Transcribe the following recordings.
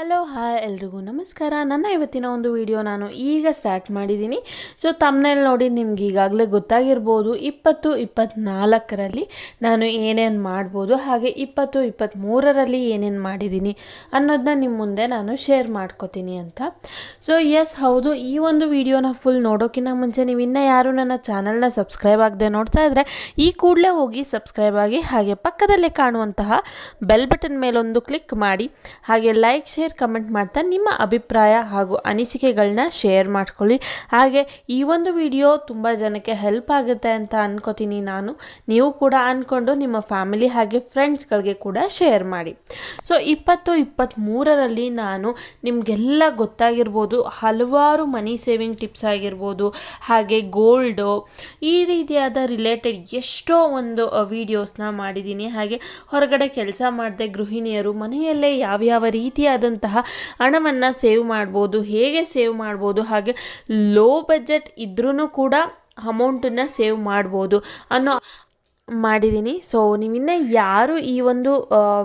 Hello, hi ಎಲ್ರಿಗೂ ನಮಸ್ಕಾರ. ನನ್ನ ಇವತ್ತಿನ ಒಂದು ವಿಡಿಯೋ ನಾನು ಈಗ ಸ್ಟಾರ್ಟ್ ಮಾಡಿದ್ದೀನಿ. ಸೊ ತಮ್ಮನೇಲಿ ನೋಡಿ ನಿಮ್ಗೆ ಈಗಾಗಲೇ ಗೊತ್ತಾಗಿರ್ಬೋದು, ಇಪ್ಪತ್ತು ಇಪ್ಪತ್ತ್ನಾಲ್ಕರಲ್ಲಿ ನಾನು ಏನೇನು ಮಾಡ್ಬೋದು, ಹಾಗೆ ಇಪ್ಪತ್ತು ಇಪ್ಪತ್ತ್ಮೂರರಲ್ಲಿ ಏನೇನು ಮಾಡಿದ್ದೀನಿ ಅನ್ನೋದನ್ನ ನಿಮ್ಮ ಮುಂದೆ ನಾನು ಶೇರ್ ಮಾಡ್ಕೋತೀನಿ ಅಂತ. ಸೊ ಎಸ್ ಹೌದು, ಈ ಒಂದು ವಿಡಿಯೋನ ಫುಲ್ ನೋಡೋಕ್ಕಿಂತ ಮುಂಚೆ ನೀವು ಇನ್ನೂ ಯಾರು ನನ್ನ ಚಾನಲ್ನ ಸಬ್ಸ್ಕ್ರೈಬ್ ಆಗದೆ ನೋಡ್ತಾ ಇದ್ದರೆ ಈ ಕೂಡಲೇ ಹೋಗಿ ಸಬ್ಸ್ಕ್ರೈಬ್ ಆಗಿ ಹಾಗೆ ಪಕ್ಕದಲ್ಲೇ ಕಾಣುವಂತಹ ಬೆಲ್ ಬಟನ್ ಮೇಲೊಂದು ಕ್ಲಿಕ್ ಮಾಡಿ, ಹಾಗೆ ಲೈಕ್ ಶೇರ್ ಕಮೆಂಟ್ ಮಾಡ್ತಾ ನಿಮ್ಮ ಅಭಿಪ್ರಾಯ ಹಾಗೂ ಅನಿಸಿಕೆಗಳನ್ನ ಶೇರ್ ಮಾಡ್ಕೊಳ್ಳಿ. ಹಾಗೆ ಈ ಒಂದು ವಿಡಿಯೋ ತುಂಬ ಜನಕ್ಕೆ ಹೆಲ್ಪ್ ಆಗುತ್ತೆ ಅಂತ ಅನ್ಕೋತೀನಿ ನಾನು. ನೀವು ಕೂಡ ಅಂದ್ಕೊಂಡು ನಿಮ್ಮ ಫ್ಯಾಮಿಲಿ ಹಾಗೆ ಫ್ರೆಂಡ್ಸ್ಗಳಿಗೆ ಕೂಡ ಶೇರ್ ಮಾಡಿ. ಸೊ ಇಪ್ಪತ್ತು ಇಪ್ಪತ್ತ್ಮೂರರಲ್ಲಿ ನಾನು ನಿಮಗೆಲ್ಲ ಗೊತ್ತಾಗಿರ್ಬೋದು, ಹಲವಾರು ಮನಿ ಸೇವಿಂಗ್ ಟಿಪ್ಸ್ ಆಗಿರ್ಬೋದು, ಹಾಗೆ ಗೋಲ್ಡು ಈ ರೀತಿಯಾದ ರಿಲೇಟೆಡ್ ಎಷ್ಟೋ ಒಂದು ವಿಡಿಯೋಸ್ನ ಮಾಡಿದ್ದೀನಿ. ಹಾಗೆ ಹೊರಗಡೆ ಕೆಲಸ ಮಾಡದೆ ಗೃಹಿಣಿಯರು ಮನೆಯಲ್ಲೇ ಯಾವ್ಯಾವ ರೀತಿಯಾದಂತಹ ಹಣವನ್ನು ಸೇವ್ ಮಾಡ್ಬೋದು, ಹೇಗೆ ಸೇವ್ ಮಾಡ್ಬೋದು, ಹಾಗೆ ಲೋ ಬಜೆಟ್ ಇದ್ರೂ ಕೂಡ ಅಮೌಂಟನ್ನು ಸೇವ್ ಮಾಡ್ಬೋದು ಅನ್ನೋ ಮಾಡಿದ್ದೀನಿ ಸೊ ನೀವಿನ್ನೂ ಯಾರು ಈ ಒಂದು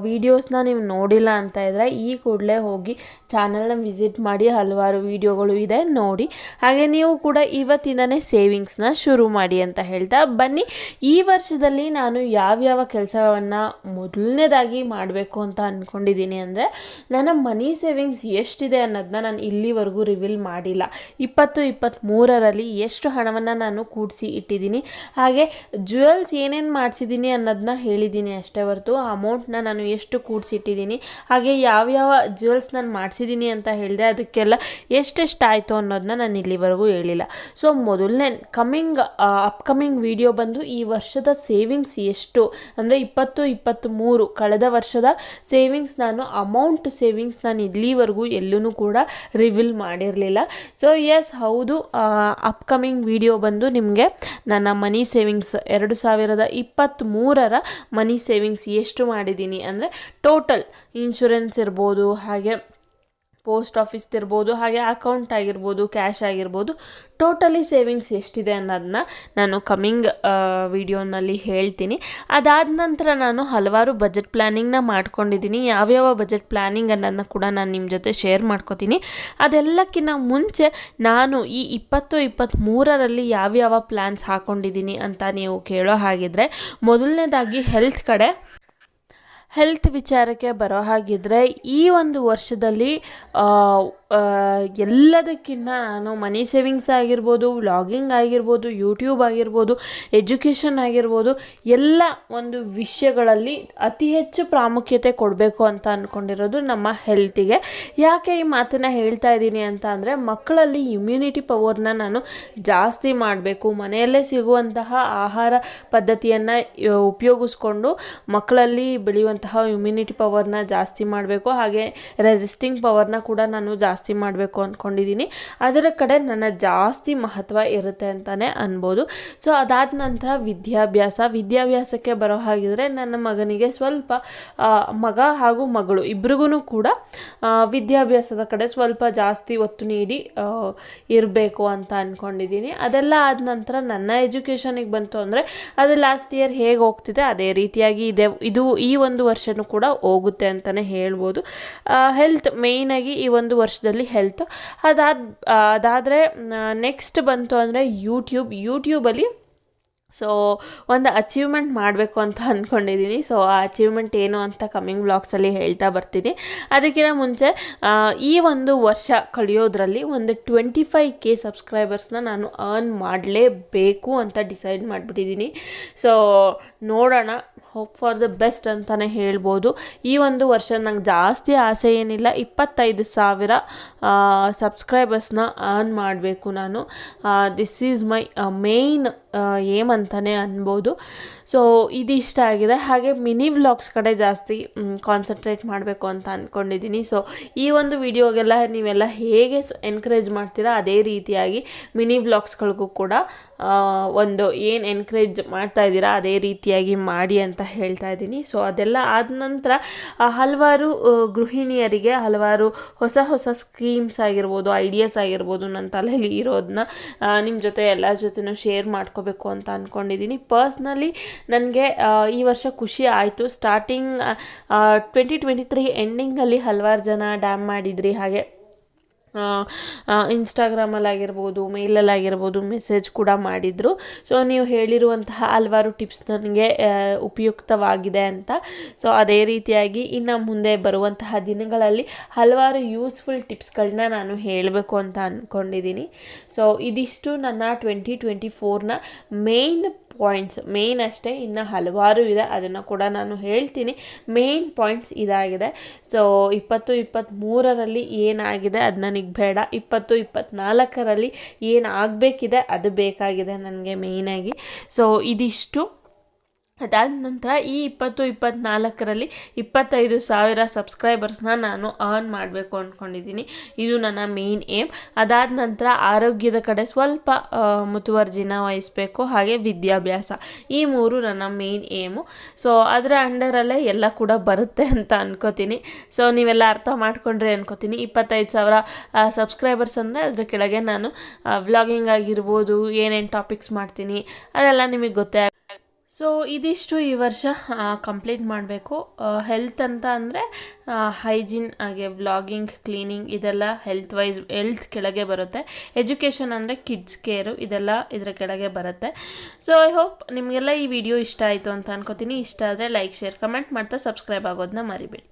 ವೀಡಿಯೋಸ್ನ ನೀವು ನೋಡಿಲ್ಲ ಅಂತ ಇದ್ದರೆ ಈ ಕೂಡಲೇ ಹೋಗಿ ಚಾನಲ್ನ ವಿಸಿಟ್ ಮಾಡಿ ಹಲವಾರು ವೀಡಿಯೋಗಳು ಇದೆ ನೋಡಿ. ಹಾಗೆ ನೀವು ಕೂಡ ಇವತ್ತಿಂದನೇ ಸೇವಿಂಗ್ಸ್ನ ಶುರು ಮಾಡಿ ಅಂತ ಹೇಳ್ತಾ ಬನ್ನಿ. ಈ ವರ್ಷದಲ್ಲಿ ನಾನು ಯಾವ್ಯಾವ ಕೆಲಸವನ್ನು ಮೊದಲನೇದಾಗಿ ಮಾಡಬೇಕು ಅಂತ ಅಂದ್ಕೊಂಡಿದ್ದೀನಿ ಅಂದರೆ, ನನ್ನ ಮನಿ ಸೇವಿಂಗ್ಸ್ ಎಷ್ಟಿದೆ ಅನ್ನೋದನ್ನ ನಾನು ಇಲ್ಲಿವರೆಗೂ ರಿವೀಲ್ ಮಾಡಿಲ್ಲ. ಇಪ್ಪತ್ತು ಇಪ್ಪತ್ತ್ಮೂರರಲ್ಲಿ ಎಷ್ಟು ಹಣವನ್ನು ನಾನು ಕೂಡಿಸಿ ಇಟ್ಟಿದ್ದೀನಿ ಹಾಗೆ ಜ್ಯುವೆಲ್ಸ್ ಏನೇನು ಮಾಡಿಸಿದ್ದೀನಿ ಅನ್ನೋದನ್ನ ಹೇಳಿದ್ದೀನಿ ಅಷ್ಟೇ ಹೊರತು. ಅಮೌಂಟ್ನ ನಾನು ಎಷ್ಟು ಕೂಡಿಸಿಟ್ಟಿದ್ದೀನಿ ಹಾಗೆ ಯಾವ್ಯಾವ ಜ್ಯುವೆಲ್ಸ್ ನಾನು ಮಾಡಿಸಿದ್ದೀನಿ ಅಂತ ಹೇಳಿದೆ, ಅದಕ್ಕೆಲ್ಲ ಎಷ್ಟೆಷ್ಟು ಆಯಿತು ಅನ್ನೋದನ್ನ ನಾನು ಇಲ್ಲಿವರೆಗೂ ಹೇಳಿಲ್ಲ. ಸೊ ಮೊದಲನೇ ಕಮ್ಮಿಂಗ್ ಅಪ್ಕಮಿಂಗ್ ವಿಡಿಯೋ ಬಂದು ಈ ವರ್ಷದ ಸೇವಿಂಗ್ಸ್ ಎಷ್ಟು? ಅಂದರೆ ಇಪ್ಪತ್ತು ಇಪ್ಪತ್ತ್ಮೂರು ಕಳೆದ ವರ್ಷದ ಸೇವಿಂಗ್ಸ್ ನಾನು ಅಮೌಂಟ್ ಸೇವಿಂಗ್ಸ್ ನಾನು ಇಲ್ಲಿವರೆಗೂ ಎಲ್ಲೂ ಕೂಡ ರಿವೀಲ್ ಮಾಡಿರಲಿಲ್ಲ. ಸೊ ಎಸ್ ಹೌದು ಅಪ್ಕಮಿಂಗ್ ವಿಡಿಯೋ ಬಂದು ನಿಮಗೆ ನನ್ನ ಮನಿ ಸೇವಿಂಗ್ಸ್ ಎರಡು ಸಾವಿರದ ಇಪ್ಪತ್ತ್ಮೂರರ ಮನಿ ಸೇವಿಂಗ್ಸ್ ಎಷ್ಟು ಮಾಡಿದ್ದೀನಿ? ಅಂದರೆ ಟೋಟಲ್ ಇನ್ಶೂರೆನ್ಸ್ ಇರ್ಬೋದು ಹಾಗೆ ಪೋಸ್ಟ್ ಆಫೀಸ್ ಇರ್ಬೋದು, ಹಾಗೆ ಅಕೌಂಟ್ ಆಗಿರ್ಬೋದು, ಕ್ಯಾಶ್ ಆಗಿರ್ಬೋದು, ಟೋಟಲಿ ಸೇವಿಂಗ್ಸ್ ಎಷ್ಟಿದೆ ಅನ್ನೋದನ್ನ ನಾನು ಕಮ್ಮಿಂಗ್ ವಿಡಿಯೋನಲ್ಲಿ ಹೇಳ್ತೀನಿ. ಅದಾದ ನಂತರ ನಾನು ಹಲವಾರು ಬಜೆಟ್ ಪ್ಲ್ಯಾನಿಂಗ್ನ ಮಾಡ್ಕೊಂಡಿದ್ದೀನಿ. ಯಾವ್ಯಾವ ಬಜೆಟ್ ಪ್ಲ್ಯಾನಿಂಗ್ ಅನ್ನೋದನ್ನ ಕೂಡ ನಾನು ನಿಮ್ಮ ಜೊತೆ ಶೇರ್ ಮಾಡ್ಕೋತೀನಿ. ಅದೆಲ್ಲಕ್ಕಿಂತ ಮುಂಚೆ ನಾನು ಈ ಇಪ್ಪತ್ತು ಇಪ್ಪತ್ತ್ಮೂರರಲ್ಲಿ ಯಾವ್ಯಾವ ಪ್ಲ್ಯಾನ್ಸ್ ಹಾಕ್ಕೊಂಡಿದ್ದೀನಿ ಅಂತ ನೀವು ಕೇಳೋ ಹಾಗಿದ್ರೆ, ಮೊದಲನೇದಾಗಿ ಹೆಲ್ತ್ ಕಡೆ. ಹೆಲ್ತ್ ವಿಚಾರಕ್ಕೆ ಬರೋ ಹಾಗಿದ್ರೆ ಈ ಒಂದು ವರ್ಷದಲ್ಲಿ ಎಲ್ಲದಕ್ಕಿಂತ ನಾನು ಮನಿ ಸೇವಿಂಗ್ಸ್ ಆಗಿರ್ಬೋದು, ವ್ಲಾಗಿಂಗ್ ಆಗಿರ್ಬೋದು, ಯೂಟ್ಯೂಬ್ ಆಗಿರ್ಬೋದು, ಎಜುಕೇಷನ್ ಆಗಿರ್ಬೋದು, ಎಲ್ಲ ಒಂದು ವಿಷಯಗಳಲ್ಲಿ ಅತಿ ಹೆಚ್ಚು ಪ್ರಾಮುಖ್ಯತೆ ಕೊಡಬೇಕು ಅಂತ ಅಂದ್ಕೊಂಡಿರೋದು ನಮ್ಮ ಹೆಲ್ತಿಗೆ. ಯಾಕೆ ಈ ಮಾತನ್ನು ಹೇಳ್ತಾ ಇದ್ದೀನಿ ಅಂತ ಅಂದರೆ, ಮಕ್ಕಳಲ್ಲಿ ಇಮ್ಯುನಿಟಿ ಪವರ್ನ ನಾನು ಜಾಸ್ತಿ ಮಾಡಬೇಕು. ಮನೆಯಲ್ಲೇ ಸಿಗುವಂತಹ ಆಹಾರ ಪದ್ಧತಿಯನ್ನು ಉಪಯೋಗಿಸ್ಕೊಂಡು ಮಕ್ಕಳಲ್ಲಿ ಬೆಳೆಯುವಂತಹ ಇಮ್ಯುನಿಟಿ ಪವರ್ನ ಜಾಸ್ತಿ ಮಾಡಬೇಕು. ಹಾಗೆ ರೆಸಿಸ್ಟಿಂಗ್ ಪವರ್ನ ಕೂಡ ನಾನು ಜಾಸ್ತಿ ಮಾಡಬೇಕು ಅಂದ್ಕೊಂಡಿದ್ದೀನಿ ಅದರ ಕಡೆ ನನ್ನ ಜಾಸ್ತಿ ಮಹತ್ವ ಇರುತ್ತೆ ಅಂತಲೇ ಅನ್ಬೋದು. ಸೊ ಅದಾದ ನಂತರ ವಿದ್ಯಾಭ್ಯಾಸ. ವಿದ್ಯಾಭ್ಯಾಸಕ್ಕೆ ಬರೋ ಹಾಗಿದ್ರೆ ನನ್ನ ಮಗನಿಗೆ ಸ್ವಲ್ಪ ಮಗ ಹಾಗೂ ಮಗಳು ಇಬ್ರಿಗೂ ಕೂಡ ವಿದ್ಯಾಭ್ಯಾಸದ ಕಡೆ ಸ್ವಲ್ಪ ಜಾಸ್ತಿ ಒತ್ತು ನೀಡಿ ಇರಬೇಕು ಅಂತ ಅಂದ್ಕೊಂಡಿದ್ದೀನಿ ಅದೆಲ್ಲ ಆದ ನಂತರ ನನ್ನ ಎಜುಕೇಷನಿಗೆ ಬಂತು ಅಂದರೆ ಅದು ಲಾಸ್ಟ್ ಇಯರ್ ಹೇಗೆ ಹೋಗ್ತಿದೆ ಅದೇ ರೀತಿಯಾಗಿ ಇದೆ. ಇದು ಈ ಒಂದು ವರ್ಷವೂ ಕೂಡ ಹೋಗುತ್ತೆ ಅಂತಲೇ ಹೇಳ್ಬೋದು. ಹೆಲ್ತ್ ಮೇಯ್ನಾಗಿ ಈ ಒಂದು ವರ್ಷದಲ್ಲಿ ಹೆಲ್ತ್ ಅದಾದ ಅದಾದರೆ ನೆಕ್ಸ್ಟ್ ಬಂತು ಅಂದರೆ ಯೂಟ್ಯೂಬ್ ಯೂಟ್ಯೂಬಲ್ಲಿ ಸೊ ಒಂದು ಅಚೀವ್ಮೆಂಟ್ ಮಾಡಬೇಕು ಅಂತ ಅಂದ್ಕೊಂಡಿದ್ದೀನಿ ಸೊ ಆ ಅಚೀವ್ಮೆಂಟ್ ಏನು ಅಂತ ಕಮ್ಮಿಂಗ್ ಬ್ಲಾಗ್ಸಲ್ಲಿ ಹೇಳ್ತಾ ಬರ್ತೀನಿ. ಅದಕ್ಕಿಂತ ಮುಂಚೆ ಈ ಒಂದು ವರ್ಷ ಕಳೆಯೋದ್ರಲ್ಲಿ ಒಂದು ಟ್ವೆಂಟಿ ಫೈವ್ ಕೆ ಸಬ್ಸ್ಕ್ರೈಬರ್ಸ್ನ ನಾನು ಅರ್ನ್ ಮಾಡಲೇಬೇಕು ಅಂತ ಡಿಸೈಡ್ ಮಾಡಿಬಿಟ್ಟಿದ್ದೀನಿ ಸೊ ನೋಡೋಣ. ಹೋಪ್ ಫಾರ್ ದ ಬೆಸ್ಟ್ ಅಂತಲೇ ಹೇಳ್ಬೋದು. ಈ ಒಂದು ವರ್ಷ ನಂಗೆ ಜಾಸ್ತಿ ಆಸೆ ಏನಿಲ್ಲ. ಇಪ್ಪತ್ತೈದು ಸಾವಿರ ಸಬ್ಸ್ಕ್ರೈಬರ್ಸ್ನ ಅರ್ನ್ ಮಾಡಬೇಕು ನಾನು. This is my main aim ಅಂತಲೇ ಅನ್ಬೋದು. ಸೊ ಇದಿಷ್ಟ ಆಗಿದೆ. ಹಾಗೆ ಮಿನಿ ವ್ಲಾಗ್ಸ್ ಕಡೆ ಜಾಸ್ತಿ ಕಾನ್ಸಂಟ್ರೇಟ್ ಮಾಡಬೇಕು ಅಂತ ಅಂದ್ಕೊಂಡಿದ್ದೀನಿ ಸೊ ಈ ಒಂದು ವಿಡಿಯೋಗೆಲ್ಲ ನೀವೆಲ್ಲ ಹೇಗೆ ಎನ್ಕರೇಜ್ ಮಾಡ್ತೀರಾ? ಅದೇ ರೀತಿಯಾಗಿ ಮಿನಿ ವ್ಲಾಗ್ಸ್ಗಳಿಗೂ ಕೂಡ ಒಂದು ಏನು ಎನ್ಕರೇಜ್ ಮಾಡ್ತಾ ಇದ್ದೀರಾ? ಅದೇ ರೀತಿಯಾಗಿ ಮಾಡಿ ಅಂತ ಹೇಳ್ತಾ ಇದ್ದೀನಿ. ಸೊ ಅದೆಲ್ಲ ಆದ ನಂತರ ಹಲವಾರು ಗೃಹಿಣಿಯರಿಗೆ ಹಲವಾರು ಹೊಸ ಹೊಸ ಸ್ಕೀಮ್ಸ್ ಆಗಿರ್ಬೋದು ಐಡಿಯಾಸ್ ಆಗಿರ್ಬೋದು ನನ್ನ ತಲೆಯಲ್ಲಿ ಇರೋದನ್ನ ನಿಮ್ಮ ಜೊತೆ ಎಲ್ಲ ಜೊತೆನೂ ಶೇರ್ ಮಾಡ್ಕೊ ಮಾಡ್ಕೋಬೇಕು ಅಂತ ಅಂದ್ಕೊಂಡಿದ್ದೀನಿ ಪರ್ಸ್ನಲಿ ನನಗೆ ಈ ವರ್ಷ ಖುಷಿ ಆಯಿತು. ಸ್ಟಾರ್ಟಿಂಗ್ ಟ್ವೆಂಟಿ ಟ್ವೆಂಟಿ ತ್ರೀ ಎಂಡಿಂಗಲ್ಲಿ ಹಲವಾರು ಜನ ಡ್ಯಾಮ್ ಮಾಡಿದ್ರಿ. ಹಾಗೆ ಇನ್ಸ್ಟಾಗ್ರಾಮಲ್ಲಾಗಿರ್ಬೋದು ಮೇಲಲ್ಲಾಗಿರ್ಬೋದು ಮೆಸೇಜ್ ಕೂಡ ಮಾಡಿದರು. ಸೊ ನೀವು ಹೇಳಿರುವಂತಹ ಹಲವಾರು ಟಿಪ್ಸ್ ನನಗೆ ಉಪಯುಕ್ತವಾಗಿದೆ ಅಂತ. ಸೊ ಅದೇ ರೀತಿಯಾಗಿ ಇನ್ನು ಮುಂದೆ ಬರುವಂತಹ ದಿನಗಳಲ್ಲಿ ಹಲವಾರು ಯೂಸ್ಫುಲ್ ಟಿಪ್ಸ್ಗಳನ್ನ ನಾನು ಹೇಳಬೇಕು ಅಂತ ಅಂದ್ಕೊಂಡಿದ್ದೀನಿ ಸೊ ಇದಿಷ್ಟು ನನ್ನ ಟ್ವೆಂಟಿ ಟ್ವೆಂಟಿ ಫೋರ್ನ ಮೇಯ್ನ್ ಪಾಯಿಂಟ್ಸ್ ಮೇನ್ ಅಷ್ಟೇ, ಇನ್ನು ಹಲವಾರು ಇದೆ. ಅದನ್ನು ಕೂಡ ನಾನು ಹೇಳ್ತೀನಿ. ಮೇನ್ ಪಾಯಿಂಟ್ಸ್ ಇದಾಗಿದೆ. ಸೊ ಇಪ್ಪತ್ತು ಇಪ್ಪತ್ತ್ಮೂರರಲ್ಲಿ ಏನಾಗಿದೆ? ಅದು ನನಗೆ ಬೇಡ. ಇಪ್ಪತ್ತು ಇಪ್ಪತ್ತ್ನಾಲ್ಕರಲ್ಲಿ ಏನು ಆಗಬೇಕಿದೆ? ಅದು ಬೇಕಾಗಿದೆ ನನಗೆ ಮೇಯ್ನಾಗಿ ಸೊ ಇದಿಷ್ಟು. ಅದಾದ ನಂತರ ಈ ಇಪ್ಪತ್ತು ಇಪ್ಪತ್ತ್ನಾಲ್ಕರಲ್ಲಿ ಇಪ್ಪತ್ತೈದು ಸಾವಿರ ಸಬ್ಸ್ಕ್ರೈಬರ್ಸ್ನ ನಾನು ಆನ್ ಮಾಡಬೇಕು ಅಂದ್ಕೊಂಡಿದ್ದೀನಿ ಇದು ನನ್ನ ಮೇನ್ ಏಮ್ ಅದಾದ ನಂತರ ಆರೋಗ್ಯದ ಕಡೆ ಸ್ವಲ್ಪ ಮುತುವರ್ಜಿನ ವಹಿಸಬೇಕು, ಹಾಗೆ ವಿದ್ಯಾಭ್ಯಾಸ. ಈ ಮೂರು ನನ್ನ ಮೇನ್ ಏಮು ಸೊ ಅದರ ಅಂಡರಲ್ಲೇ ಎಲ್ಲ ಕೂಡ ಬರುತ್ತೆ ಅಂತ ಅನ್ಕೋತೀನಿ. ಸೊ ನೀವೆಲ್ಲ ಅರ್ಥ ಮಾಡ್ಕೊಂಡ್ರೆ ಅನ್ಕೋತೀನಿ. ಇಪ್ಪತ್ತೈದು ಸಾವಿರ ಸಬ್ಸ್ಕ್ರೈಬರ್ಸ್ ಅಂದರೆ ಅದರ ಕೆಳಗೆ ನಾನು ವ್ಲಾಗಿಂಗ್ ಆಗಿರ್ಬೋದು, ಏನೇನು ಟಾಪಿಕ್ಸ್ ಮಾಡ್ತೀನಿ, ಅದೆಲ್ಲ ನಿಮಗೆ ಗೊತ್ತೇ ಸೊ ಇದಿಷ್ಟು ಈ ವರ್ಷ ಕಂಪ್ಲೀಟ್ ಮಾಡಬೇಕು. ಹೆಲ್ತ್ ಅಂತ ಅಂದರೆ ಹೈಜಿನ್ ಹಾಗೆ ವ್ಲಾಗಿಂಗ್ ಕ್ಲೀನಿಂಗ್ ಇದೆಲ್ಲ ಹೆಲ್ತ್ ವೈಸ್ ಹೆಲ್ತ್ ಕೆಳಗೆ ಬರುತ್ತೆ. ಎಜುಕೇಷನ್ ಅಂದರೆ ಕಿಡ್ಸ್ ಕೇರು ಇದೆಲ್ಲ ಇದರ ಕೆಳಗೆ ಬರುತ್ತೆ. ಸೊ ಐ ಹೋಪ್ ನಿಮಗೆಲ್ಲ ಈ ವಿಡಿಯೋ ಇಷ್ಟ ಆಯಿತು ಅಂತ ಅನ್ಕೋತೀನಿ. ಇಷ್ಟ ಆದರೆ ಲೈಕ್ ಶೇರ್ ಕಮೆಂಟ್ ಮಾಡ್ತಾ ಸಬ್ಸ್ಕ್ರೈಬ್ ಆಗೋದನ್ನ ಮರಿಬೇಡಿ.